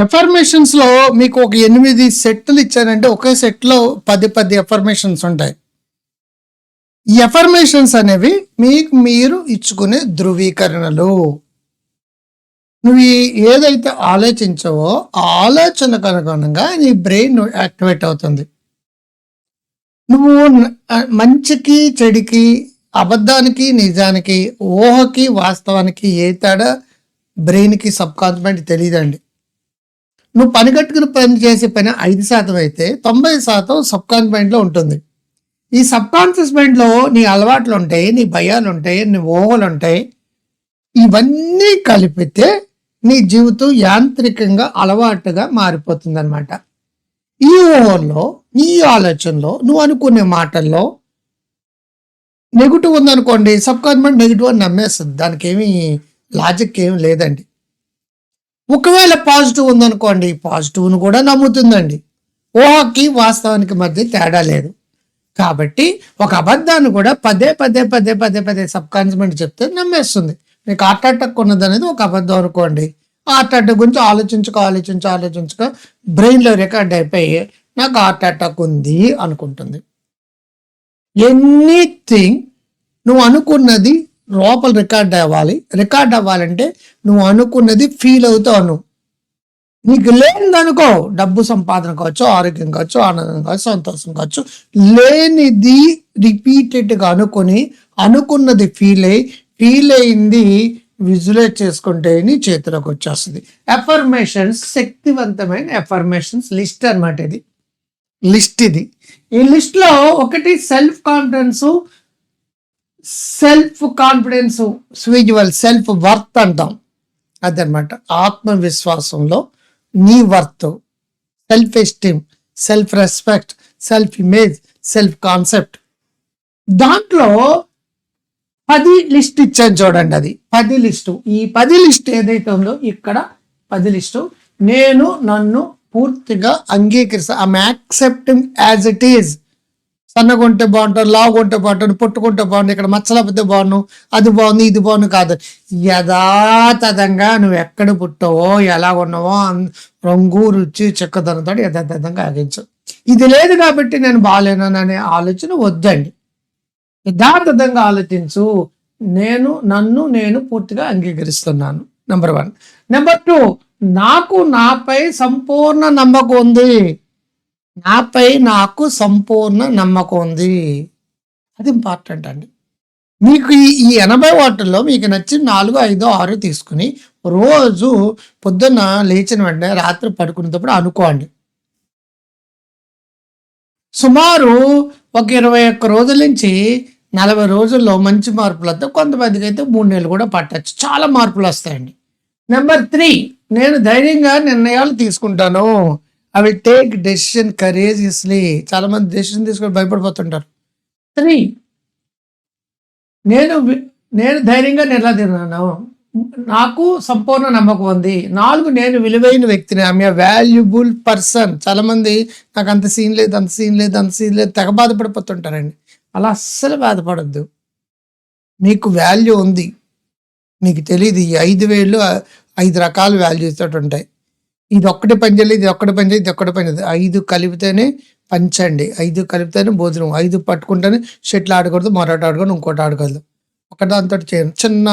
ఎఫర్మేషన్స్లో మీకు ఒక ఎనిమిది సెట్లు ఇచ్చానంటే ఒకే సెట్లో పది పది ఎఫర్మేషన్స్ ఉంటాయి. ఈ ఎఫర్మేషన్స్ అనేవి మీకు మీరు ఇచ్చుకునే ధృవీకరణలు. నువ్వు ఏదైతే ఆలోచించవో ఆ ఆలోచనకు అనుగుణంగా నీ బ్రెయిన్ యాక్టివేట్ అవుతుంది. నువ్వు మంచికి చెడికి అబద్ధానికి నిజానికి ఊహకి వాస్తవానికి ఏ తేడా బ్రెయిన్కి సబ్ తెలియదండి. నువ్వు పని కట్టుకుని పని చేసే పని ఐదు శాతం అయితే తొంభై శాతం సబ్ కాన్ఫిడెంట్లో ఉంటుంది. ఈ సబ్ కాన్షియస్ మైండ్లో నీ అలవాట్లు ఉంటాయి నీ భయాలు ఉంటాయి నీ ఊహలు ఉంటాయి. ఇవన్నీ కలిపితే నీ జీవితం యాంత్రికంగా అలవాటుగా మారిపోతుంది అనమాట ఈ ఊహల్లో నీ ఆలోచనలో నువ్వు అనుకునే మాటల్లో నెగిటివ్ ఉందనుకోండి సబ్ కాన్ఫిడెంట్ నెగిటివ్ అని నమ్మేస్తుంది. దానికి ఏమీ లాజిక్ ఏమి లేదండి. ఒకవేళ పాజిటివ్ ఉందనుకోండి పాజిటివ్ను కూడా నమ్ముతుందండి. ఊహకి వాస్తవానికి మధ్య తేడా లేదు. కాబట్టి ఒక అబద్ధాన్ని కూడా పదే పదే పదే పదే పదే సబ్ కాన్షియస్ చెప్తే నమ్మేస్తుంది. మీకు హార్ట్ అటాక్ ఉన్నది అనేది ఒక అబద్ధం అనుకోండి. హార్ట్ అటాక్ గురించి ఆలోచించుకో ఆలోచించు ఆలోచించుకో బ్రెయిన్లో రికార్డ్ అయిపోయి నాకు హార్ట్ అటాక్ ఉంది అనుకుంటుంది. ఎనీథింగ్ నువ్వు అనుకున్నది లోపల రికార్డ్ అవ్వాలి. రికార్డ్ అవ్వాలంటే నువ్వు అనుకున్నది ఫీల్ అవుతావు నువ్వు నీకు లేనిదనుకో డబ్బు సంపాదన కావచ్చు ఆరోగ్యం కావచ్చు ఆనందం కావచ్చు సంతోషం కావచ్చు. లేనిది రిపీటెడ్గా అనుకొని అనుకున్నది ఫీల్ అయ్యి ఫీల్ అయింది విజువలైజ్ చేసుకుంటే నీ చేతిలోకి వచ్చేస్తుంది. ఎఫర్మేషన్స్ శక్తివంతమైన ఎఫర్మేషన్స్ లిస్ట్ అన్నమాట ఇది. లిస్ట్ ఇది. ఈ లిస్ట్లో ఒకటి సెల్ఫ్ కాన్ఫిడెన్స్ సెల్ఫ్ కాన్ఫిడెన్స్ స్విజువల్ సెల్ఫ్ వర్త్ అంటాం. అదనమాట. ఆత్మవిశ్వాసంలో నీ worth self esteem self respect self image self concept దాంట్లో పది లిస్ట్ ఇచ్చాను చూడండి అది. పది లిస్టు. ఈ పది లిస్ట్ ఏదైతే ఉందో ఇక్కడ పది లిస్టు. నేను నన్ను పూర్తిగా అంగీకరిస్తా. I'm accepting as it is. సన్నగా ఉంటే బాగుంటాను లావుగా ఉంటే బాగుంటాను పుట్టుకుంటే బాగుండు ఇక్కడ మచ్చలపోతే బాగుండు అది బాగుంది ఇది బాగుంది కాదు. యథాతథంగా నువ్వు ఎక్కడ పుట్టావో ఎలా ఉన్నావో అన్- రంగు రుచి చెక్కదనంతో యథాతథంగా ఆగించు. ఇది లేదు కాబట్టి నేను బాగాలేననే అనే ఆలోచన వద్దండి. యథాతథంగా ఆలోచించు. నేను నన్ను నేను పూర్తిగా అంగీకరిస్తున్నాను. నెంబర్ వన్ నెంబర్ టూ నాకు నాపై సంపూర్ణ నమ్మకం ఉంది. నాపై నాకు సంపూర్ణ నమ్మకం ఉంది. అది ఇంపార్టెంట్ అండి. మీకు ఈ ఎనభై వాటిల్లో మీకు నచ్చిన నాలుగు ఐదు ఆరు తీసుకుని రోజు పొద్దున్న లేచిన వెంటనే రాత్రి పడుకునేటప్పుడు అనుకోండి. సుమారు ఒక ఇరవై ఒక్క రోజుల నుంచి నలభై రోజుల్లో మంచి మార్పులు వస్తాయి కొంతమందికి అయితే మూడు నెలలు కూడా పట్టచ్చు. చాలా మార్పులు వస్తాయండి. నెంబర్ త్రీ నేను ధైర్యంగా నిర్ణయాలు తీసుకుంటాను. అవి టేక్ డెసిషన్ కరేజియస్లీ చాలా మంది డెసిషన్ తీసుకొని భయపడిపోతుంటారు. త్రీ నేను నేను ధైర్యంగా నిర్ణయిస్తున్నాను నాకు సంపూర్ణ నమ్మకం ఉంది. నాలుగు నేను విలువైన వ్యక్తిని. ఆమె వాల్యుబుల్ పర్సన్ చాలా మంది నాకు అంత సీన్ లేదు అంత సీన్ లేదు అంత సీన్ లేదు. తెగ బాధపడిపోతుంటారండి. అలా అస్సలు బాధపడద్దు. మీకు వాల్యూ ఉంది. మీకు తెలియదు ఈ ఐదు వేలు ఐదు రకాల వాల్యూస్ తోటి ఉంటాయి. ఇది ఒక్కటి పని ఇది ఒక్కటి పని ఇది ఒక్కటి పని ఐదు కలిపితేనే పంచండి. ఐదు కలిపితేనే భోజనం. ఐదు పట్టుకుంటేనే షెట్లు ఆడకూడదు మరొకటి ఆడకూడదు ఇంకోటి ఆడకూడదు ఒకదాంతో చేయను చిన్న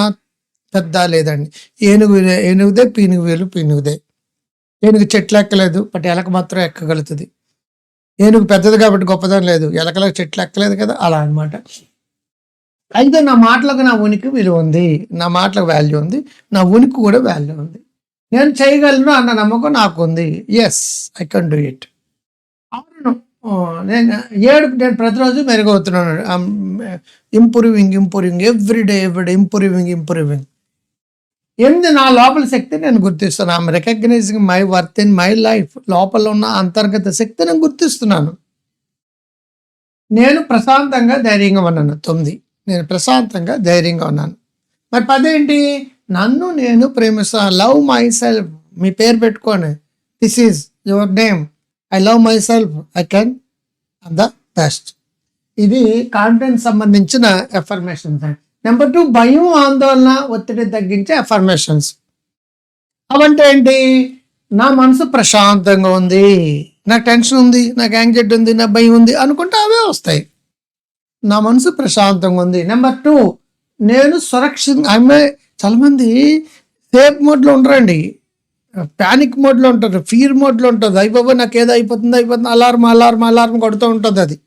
పెద్ద లేదండి. ఏనుగు ఏనుగుదే పీనుగు వేలు పీనుగుదే. ఏనుగు చెట్లు ఎక్కలేదు బట్ ఎలక మాత్రం ఎక్కగలుగుతుంది. ఏనుగు పెద్దది కాబట్టి గొప్పదని లేదు. ఎలకలకు చెట్లు ఎక్కలేదు కదా అలా అన్నమాట. అయితే నా మాటలకు నా ఉనికి విలువ ఉంది. నా మాటలకు వాల్యూ ఉంది. నా ఉనికి కూడా వాల్యూ ఉంది. నేను చేయగలను అన్న నమ్మకం నాకు ఉంది yes I can do it అవును నేను ఏడు నేను ప్రతిరోజు మెరుగవుతున్నాను. Improving improving every day every improving improving ఎనిమిది నా లోపల శక్తి నేను గుర్తిస్తున్నాను. I'm recognising my worth in my life లోపల ఉన్న అంతర్గత శక్తి నేను గుర్తిస్తున్నాను. నేను ప్రశాంతంగా ధైర్యంగా ఉన్నాను. తొమ్మిది. నేను ప్రశాంతంగా ధైర్యంగా ఉన్నాను. మరి పదేంటి? నన్ను నేను ప్రేమిస్తాను లవ్ మై సెల్ఫ్ మీ పేరు పెట్టుకోండి. This is your name I love myself I can the best ఇది కాన్ఫిడెన్స్ సంబంధించిన ఎఫర్మేషన్స్ నెంబర్ టూ భయం ఆందోళన ఒత్తిడి తగ్గించే ఎఫర్మేషన్స్ అవంటే ఏంటి? నా మనసు ప్రశాంతంగా ఉంది. నాకు టెన్షన్ ఉంది నాకు యాంగ్జైటీ ఉంది నా భయం ఉంది అనుకుంటే అవే వస్తాయి. నా మనసు ప్రశాంతంగా ఉంది. నెంబర్ టూ నేను సురక్షితంగా మే చాలామంది సేఫ్ మోడ్లో ఉండరండి. ప్యానిక్ మోడ్లో ఉంటారు ఫీర్ మోడ్లో ఉంటుంది. అయిపోయి నాకు ఏదో అయిపోతుంది అయిపోతుంది అలారం అలారం అలారం కొడుతూ ఉంటుంది అది.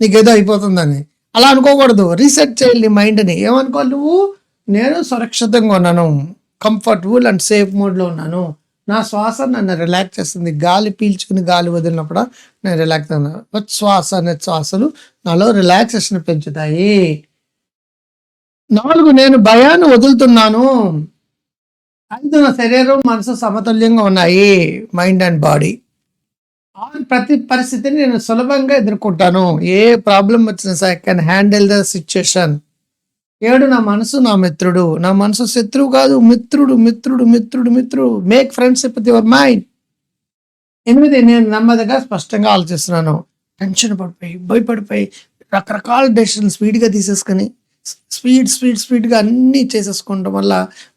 నీకు ఏదో అయిపోతుందని. అలా అనుకోకూడదు. రీసెట్ చేయాలి నీ మైండ్ని. ఏమనుకోవాలి నువ్వు? నేను సురక్షితంగా ఉన్నాను. కంఫర్టబుల్ అండ్ సేఫ్ మోడ్లో ఉన్నాను. నా శ్వాస నన్ను రిలాక్స్ చేస్తుంది. గాలి పీల్చుకుని గాలి వదిలినప్పుడు నేను రిలాక్స్ ఉన్నాను శ్వాస అనే శ్వాసలు నాలో రిలాక్సేషన్ పెంచుతాయి. నాలుగు నేను భయాన్ని వదులుతున్నాను. ఐదు నా శరీరం మనసు సమతుల్యంగా ఉన్నాయి మైండ్ అండ్ బాడీ ఆరు ప్రతి పరిస్థితిని నేను సులభంగా ఎదుర్కొంటాను. ఏ ప్రాబ్లం వచ్చినా సరే I can handle the situation ఏడు నా మనసు నా మిత్రుడు. నా మనసు శత్రువు కాదు మిత్రుడు మిత్రుడు మిత్రుడు మిత్రుడు. Make friendship with your mind ఎనిమిది నేను నెమ్మదిగా స్పష్టంగా ఆలోచిస్తున్నాను. టెన్షన్ పడిపోయి భయపడిపోయి రకరకాల డెసిషన్ స్పీడ్గా తీసేసుకొని స్వీట్ స్వీట్ స్వీట్గా అన్నీ చేసేసుకోవడం వల్ల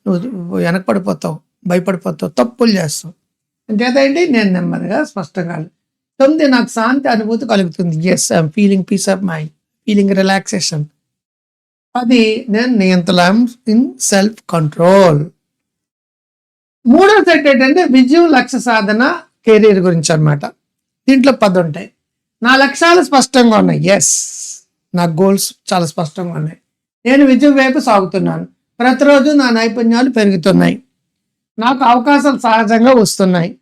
నువ్వు వెనకపడిపోతావు భయపడిపోతావు తప్పులు చేస్తావు. అంతేదండి నేను నెమ్మదిగా స్పష్టంగా తొమ్మిది నాకు శాంతి అనుభూతి కలుగుతుంది. Yes I'm feeling peace of mind feeling relaxation అది నేను నియంత్రణ ఇన్ సెల్ఫ్ కంట్రోల్ మూడో సెట్ ఏంటంటే విజయం లక్ష్య సాధన కెరీర్ గురించి అన్నమాట. దీంట్లో పది ఉంటాయి. నా లక్ష్యాలు స్పష్టంగా ఉన్నాయి. ఎస్ నా గోల్స్ చాలా స్పష్టంగా ఉన్నాయి. నేను విజయం వైపు సాగుతున్నాను. ప్రతిరోజు నా నైపుణ్యాలు పెరుగుతున్నాయి. నాకు అవకాశాలు సహజంగా వస్తున్నాయి.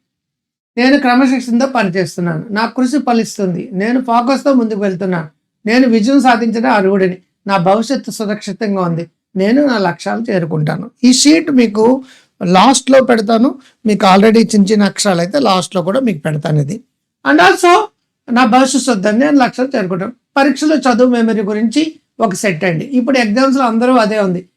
నేను క్రమశిక్షణతో పనిచేస్తున్నాను. నా కృషి ఫలిస్తుంది. నేను ఫోకస్తో ముందుకు వెళ్తున్నాను. నేను విజయం సాధించిన అర్హుడిని. నా భవిష్యత్తు సురక్షితంగా ఉంది. నేను నా లక్ష్యాలు చేరుకుంటాను. ఈ షీట్ మీకు లాస్ట్లో పెడతాను. మీకు ఆల్రెడీ చిన్న చిన్న అక్షరాలు అయితే లాస్ట్లో కూడా మీకు పెడతాను ఇది. అండ్ ఆల్సో నా భవిష్యత్తు వద్దని నేను లక్ష్యాలు చేరుకుంటాను. పరీక్షలో చదువు మెమరీ గురించి ఒక సెట్ అండి. ఇప్పుడు ఎగ్జామ్స్లో అందరూ అదే ఉంది.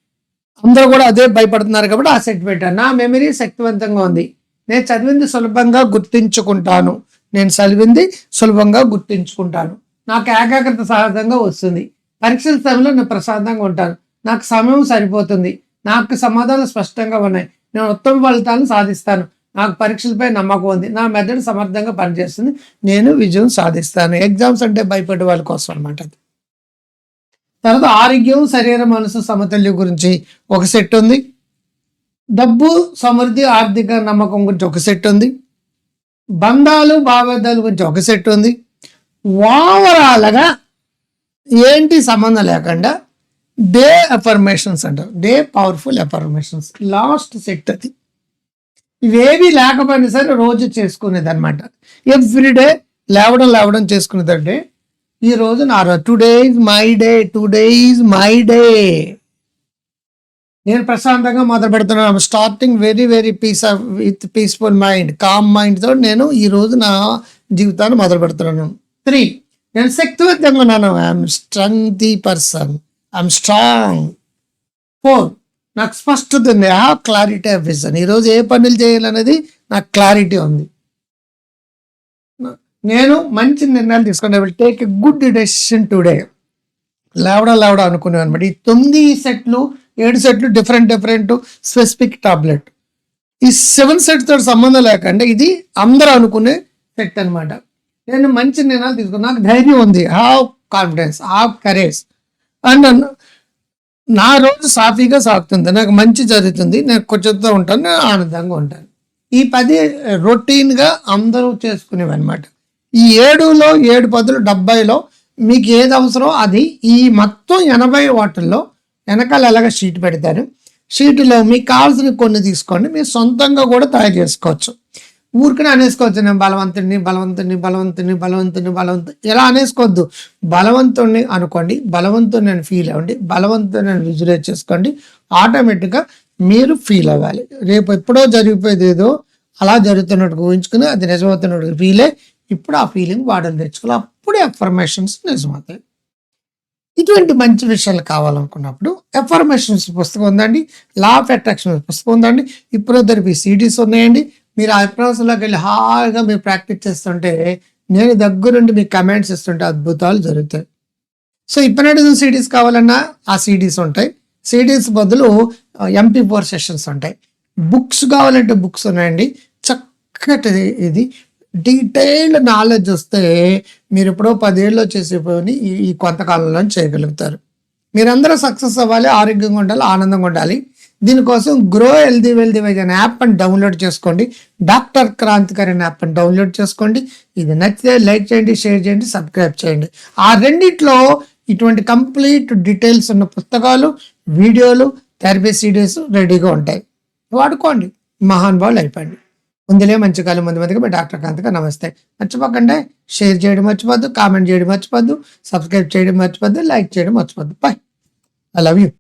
అందరూ కూడా అదే భయపడుతున్నారు కాబట్టి ఆ సెట్ పెట్టాను. నా మెమరీ శక్తివంతంగా ఉంది. నేను చదివింది సులభంగా గుర్తించుకుంటాను. నేను చదివింది సులభంగా గుర్తించుకుంటాను. నాకు ఏకాగ్రత సహజంగా వస్తుంది. పరీక్షల సమయంలో నేను ప్రశాంతంగా ఉంటాను. నాకు సమయం సరిపోతుంది. నాకు సమాధానాలు స్పష్టంగా ఉన్నాయి. నేను ఉత్తమ ఫలితాలను సాధిస్తాను. నాకు పరీక్షలపై నమ్మకం ఉంది. నా మెదడు సమర్థంగా పనిచేస్తుంది. నేను విజయం సాధిస్తాను. ఎగ్జామ్స్ అంటే భయపడే వాళ్ళ కోసం అనమాట తర్వాత ఆరోగ్యం శరీర మనసు సమతుల్యం గురించి ఒక సెట్ ఉంది. డబ్బు సమృద్ధి ఆర్థిక నమ్మకం గురించి ఒక సెట్ ఉంది. బంధాలు భావేదాలు గురించి ఒక సెట్ ఉంది. ఓవరాల్గా ఏంటి సంబంధం లేకుండా డే అఫర్మేషన్స్ అంటారు. Day powerful affirmations. Last set అది. ఇవేవి లేకపోయినా సరే రోజు చేసుకునేది అనమాట ఎవ్రీడే లేవడం లేవడం చేసుకునేదంటే ఈ రోజు నా today is my day today is my day నేను ప్రశాంతంగా మొదలు పెడుతున్నాను. Starting very very peace of with peaceful mind calm మైండ్తో నేను ఈ రోజు నా జీవితాన్ని మొదలు పెడుతున్నాను. త్రీ నేను శక్తివంతంగా ఉన్నాను. I'm strong the person I'm strong four నాకు స్పష్టత ఉంది. ఆ క్లారిటీ ఆఫ్ విజన్ ఈరోజు ఏ పనులు చేయాలనేది నాకు క్లారిటీ ఉంది. నేను మంచి నిర్ణయాలు తీసుకుని will take a good decision today లేవడా లేవడా అనుకునేవి అనమాట ఈ తొమ్మిది సెట్లు ఏడు సెట్లు డిఫరెంట్ డిఫరెంట్ స్పెసిఫిక్ టాబ్లెట్ ఈ సెవెన్ సెట్ తోటి సంబంధం లేకుండా ఇది అందరూ అనుకునే సెట్ అన్నమాట. నేను మంచి నిర్ణయాలు తీసుకున్నా నాకు ధైర్యం ఉంది. Have confidence have courage and నా రోజు సాఫీగా సాగుతుంది. నాకు మంచి జరుగుతుంది. నేను కొంచెంతో ఉంటాను. నేను ఆనందంగా ఉంటాను. ఈ పది రొటీన్గా అందరూ చేసుకునేవి అనమాట ఈ ఏడులో ఏడు పదులు డెబ్బైలో మీకు ఏది అవసరం అది ఈ మొత్తం ఎనభై వాటిల్లో వెనకాల ఎలాగ షీట్ పెడతారు? షీటులో మీకు కావాల్సిన కొన్ని తీసుకోండి. మీరు సొంతంగా కూడా తయారు చేసుకోవచ్చు. ఊరికనే అనేసుకోవచ్చు. నేను బలవంతుడిని బలవంతుడిని బలవంతుడిని బలవంతుడిని బలవంతు ఎలా అనేసుకోవద్దు. బలవంతుడిని అనుకోండి. బలవంతుని నేను ఫీల్ అవ్వండి. బలవంతుని నేను విజువలైజ్ చేసుకోండి. ఆటోమేటిక్గా మీరు ఫీల్ అవ్వాలి. రేపు ఎప్పుడో జరిగిపోయేది ఏదో అలా జరుగుతున్నట్టు ఊహించుకుని అది నిజమవుతున్నట్టు ఫీలే ఇప్పుడు ఆ ఫీలింగ్ వాడని తెచ్చుకోవాలి అప్పుడే అఫర్మేషన్స్ నిజమవుతాయి. ఇటువంటి మంచి విషయాలు కావాలనుకున్నప్పుడు ఎఫర్మేషన్స్ పుస్తకం ఉందండి. లా ఆఫ్ అట్రాక్షన్ పుస్తకం ఉందండి. ఇప్పుడు దొరికి సిడీస్ ఉన్నాయండి. మీరు ఆ ప్రాసెస్లోకి వెళ్ళి హాయిగా మీరు ప్రాక్టీస్ చేస్తుంటే నేను దగ్గరుండి మీకు కమెంట్స్ ఇస్తుంటే అద్భుతాలు జరుగుతాయి. సో ఇప్పటి సిడీస్ కావాలన్నా ఆ సిడీస్ ఉంటాయి. సిడీస్ బదులు ఎంపీ ఫోర్ సెషన్స్ ఉంటాయి. బుక్స్ కావాలంటే బుక్స్ ఉన్నాయండి. చక్కటి ఇది డీటెయిల్డ్ నాలెడ్జ్ వస్తే మీరు ఎప్పుడో పదేళ్ళు చేసే పని ఈ కొంతకాలంలో చేయగలుగుతారు. మీరందరూ సక్సెస్ అవ్వాలి ఆరోగ్యంగా ఉండాలి ఆనందంగా ఉండాలి. దీనికోసం గ్రో హెల్దీ వెల్దీ వైజ్ అనే యాప్ అని డౌన్లోడ్ చేసుకోండి. డాక్టర్ క్రాంతికర్ అనే యాప్ అని డౌన్లోడ్ చేసుకోండి. ఇది నచ్చితే లైక్ చేయండి షేర్ చేయండి సబ్స్క్రైబ్ చేయండి. ఆ రెండిట్లో ఇటువంటి కంప్లీట్ డీటెయిల్స్ ఉన్న పుస్తకాలు వీడియోలు థెరపీ సీడీస్ రెడీగా ఉంటాయి. వాడుకోండి. మహానుభావులు అయిపోండి. ముందులే మంచి కాలం ముందు మందిగా మీ డాక్టర్ కాంతిగా నమస్తే. మర్చిపోకండి. షేర్ చేయడం మర్చిపోద్దు కామెంట్ చేయడం మర్చిపోద్దు సబ్స్క్రైబ్ చేయడం మర్చిపోద్దు లైక్ చేయడం మర్చిపోద్దు బాయ్ ఐ లవ్ యూ